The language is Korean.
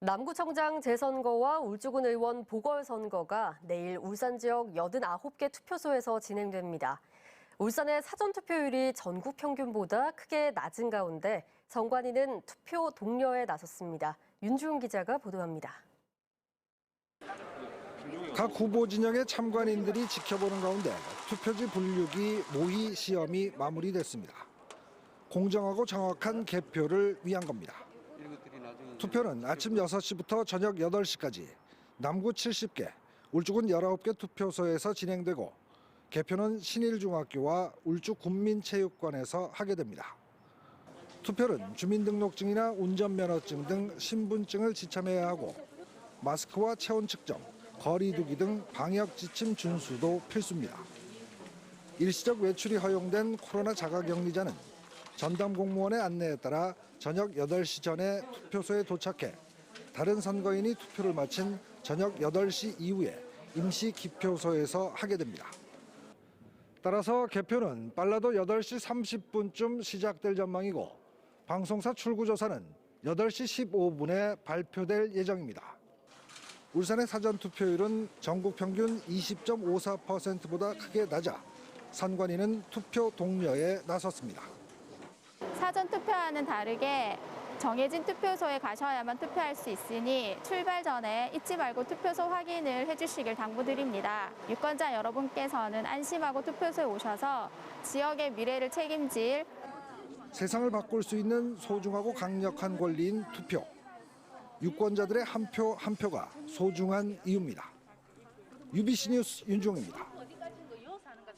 남구청장 재선거와 울주군 의원 보궐선거가 내일 울산 지역 89개 투표소에서 진행됩니다. 울산의 사전투표율이 전국 평균보다 크게 낮은 가운데 선관위는 투표 독려에 나섰습니다. 윤주은 기자가 보도합니다. 각 후보 진영의 참관인들이 지켜보는 가운데 투표지 분류기 모의 시험이 마무리됐습니다. 공정하고 정확한 개표를 위한 겁니다. 투표는 아침 6시부터 저녁 8시까지 남구 70개, 울주군 19개 투표소에서 진행되고 개표는 신일중학교와 울주군민체육관에서 하게 됩니다. 투표는 주민등록증이나 운전면허증 등 신분증을 지참해야 하고 마스크와 체온 측정, 거리두기 등 방역 지침 준수도 필수입니다. 일시적 외출이 허용된 코로나 자가격리자는 전담 공무원의 안내에 따라 저녁 8시 전에 투표소에 도착해 다른 선거인이 투표를 마친 저녁 8시 이후에 임시 기표소에서 하게 됩니다. 따라서 개표는 빨라도 8시 30분쯤 시작될 전망이고 방송사 출구조사는 8시 15분에 발표될 예정입니다. 울산의 사전 투표율은 전국 평균 20.54%보다 크게 낮아 선관위는 투표 독려에 나섰습니다. 사전 투표와는 다르게 정해진 투표소에 가셔야만 투표할 수 있으니 출발 전에 잊지 말고 투표소 확인을 해주시길 당부드립니다. 유권자 여러분께서는 안심하고 투표소에 오셔서 지역의 미래를 책임질 세상을 바꿀 수 있는 소중하고 강력한 권리인 투표. 유권자들의 한 표한 표가 소중한 이유입니다. UBC 뉴스 윤종입니다.